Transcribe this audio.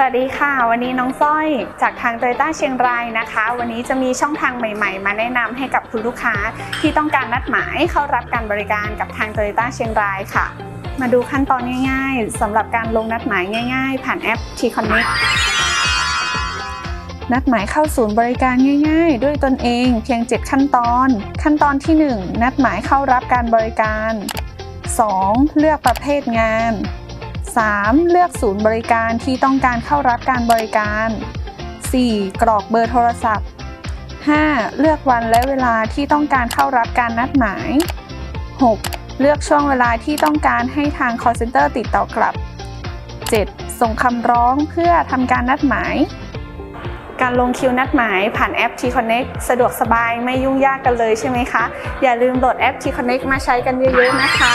สวัสดีค่ะ วันนี้น้องสร้อยจากทางโตโยต้าเชียงรายนะคะ วันนี้จะมีช่องทางใหม่ ๆ มาแนะนำให้กับคุณลูกค้าที่ต้องการนัดหมายเข้ารับการบริการกับทางโตโยต้าเชียงรายค่ะ มาดูขั้นตอนง่าย ๆสำหรับการลงนัดหมายง่าย ๆ ผ่านแอป T Connect นัดหมายเข้าศูนย์บริการง่าย ๆ ด้วยตนเองเพียง 7 ขั้นตอน ขั้นตอนที่ 1 นัดหมายเข้ารับการบริการ 2. เลือกประเภทงาน 3. เลือกศูนย์บริการที่ต้องการเข้ารับการบริการ 4. กรอกเบอร์โทรศัพท์ 5. เลือกวันและเวลาที่ต้องการเข้ารับการนัดหมาย 6. เลือกช่วงเวลาที่ต้องการให้ทาง call center ติดต่อกลับ 7. ส่งคำร้องเพื่อทำการนัดหมาย การลงคิวนัดหมายผ่านแอป T Connect สะดวกสบายไม่ยุ่งยากกันเลยใช่ไหมคะ อย่าลืมโหลดแอป T Connect มาใช้กันเยอะๆนะคะ